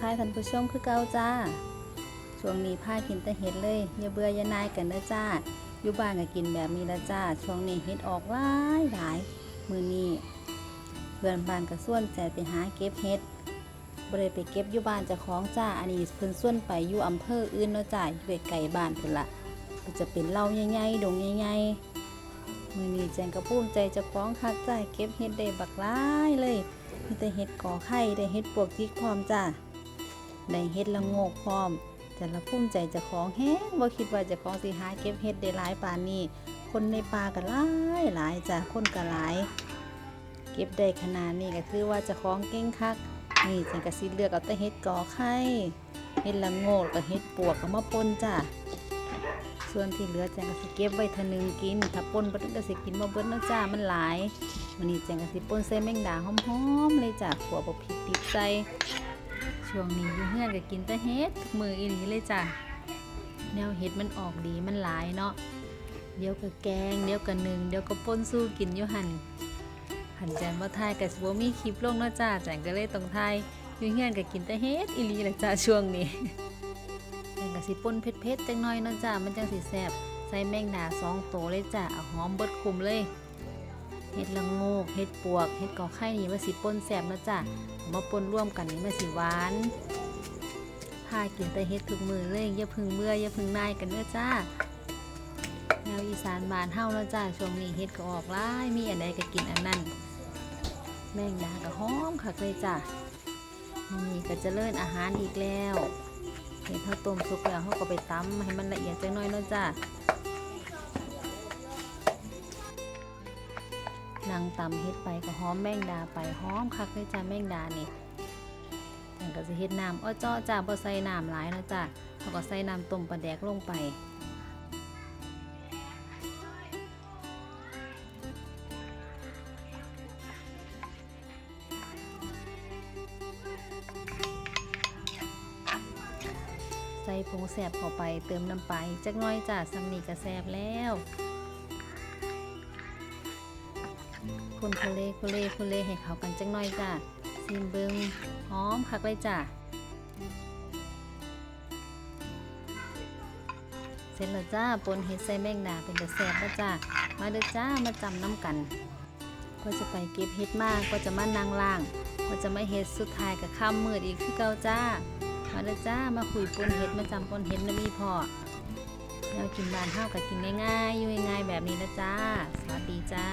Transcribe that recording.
พายท่านผู้ชมคือเก่าจ้า ช่วงนี้พากินแต่เห็ดเลยอย่าเบื่ออย่านายกันเด้อจ้า อยู่บ้านก็กินแบบนี้ละจ้า ช่วงนี้เห็ดออกหลายหลายมือนี้เพื่อนบ้านก็ส่วนแสไปหาเก็บเห็ดบ่ได้ไปเก็บอยู่บ้านเจ้าของจ้า อันนี้เพิ่นส่วนไปอยู่อำเภออื่นเนาะจ้าอยู่ไกลบ้านเพิ่นละก็จะเป็นเล่าใหญ่ๆดงใหญ่ๆมือนี้แจงก็ภูมิใจเจ้าของคักจ้าเก็บเห็ดได้บักหลายเลยมีแต่เห็ดก่อไข่ได้เห็ดปวกจิกพร้อมจ้า ได้เห็ดละโงกพร้อมแต่ละภูมิใจจะของแห้งบ่คิดว่าจะของสิหาเก็บเห็ดได้หลายปานนี้ คนในป่าก็หลายหลายจ้ะคนก็หลาย เก็บได้ขนาดนี้ก็คือว่าจะของเก่งคัก นี่ฉันก็สิเลือกเอาแต่เห็ดก่อไข่เห็ดละโงกกับเห็ดปวกก็มาปนจ้ะส่วนที่เหลือแจงก็สิเก็บไว้ทะนึงกิน ถ้าปนบ่ถึงก็สิกินบ่เบิดนาะจ้ามันหลายวันนี้แจงกะสิป่นใส่แมงดาหอมๆเลยจ้ะขัวบกพริกดิบใส่ ช่วงนี้อยู่เฮือนก็กินแต่เฮ็ดทุกมืออีหลีเลยจ้ะแนวเฮ็ดมันออกดีมันหลายเนาะเดี๋ยวก็แกงเดี๋ยวก็นึ่งเดี๋ยวก็ป่นสู้กินอยู่หันหันแจงบ่ทายก็สิบ่มีคลิปลงเนาะจ้าแจงก็เลยต้องทายอยู่เฮือนก็กินแต่เฮ็ดอีหลีเลยจ้ะช่วงนี้แจงก็สิป่นเผ็ดๆจังหน่อยเนาะจ้ามันจังสิแซ่บใส่แมงดาสองโตเลยจ้ะเอาหอมเบิดคุมเลย เห็ดละโงกเห็ดปวกเห็ดกอไข่นี่มันสิป่นแสบนะจ้ะมาป่นร่วมกันนี่มันสิหวานพากินแต่เห็ดทุกมือเลยอย่าพึ่งเมื่ออย่าพึ่งนายกันเด้อจ้าแนวอีสานบานเฮาแล้วจ้าช่วงนี้เห็ดก็ออกหลายมีอันใดก็กินอันนั้นแมงดาก็หอมคักเลยจ้านี่ก็เจะเลิ่นอาหารอีกแล้วเห็ดข้าวต้มสุกแล้วเขาก็ไปตำให้มันละเอียดจังน้อยเนาะจ้า นางตำเฮ็ดไปก็หอมแมงดาไปหอมคักเลยจ้าแมงดานี่จังก็สิเฮ็ดน้ำอ้อจ้อจ้าบ่ใส่น้ำหลายนะจ้าเขาก็ใส่น้ำต้มปลาแดกลงไปใส่ผงแสบเข้าไปเติมน้ำปลาอีกจักน้อยจ้าซัมนี่ก็แสบแล้ว คนโคเลโคเลโคเลให้เขากันจังหน่อยจ้าซิมเบิงหอมคักเลยจ้าเสร็จแล้วจ้าปนเห็ดใส่แมงดาเป็นแต่แซ่บแล้วจ้ามาเด้อจ้ามาจำน้ำกัน ก็จะไปเก็บเห็ดมากก็จะมานั่งล่าง ก็จะมาเห็ดสุดท้ายกับข้ามมืดอีกคือเก่าจ้า มาเด้อจ้ามาคุยปนเห็ดมาจำปนเห็ดนะมีพอแนวกินบานเท่ากับกินง่ายๆอยู่ง่ายๆแบบนี้นะจ้า สวัสดีจ้า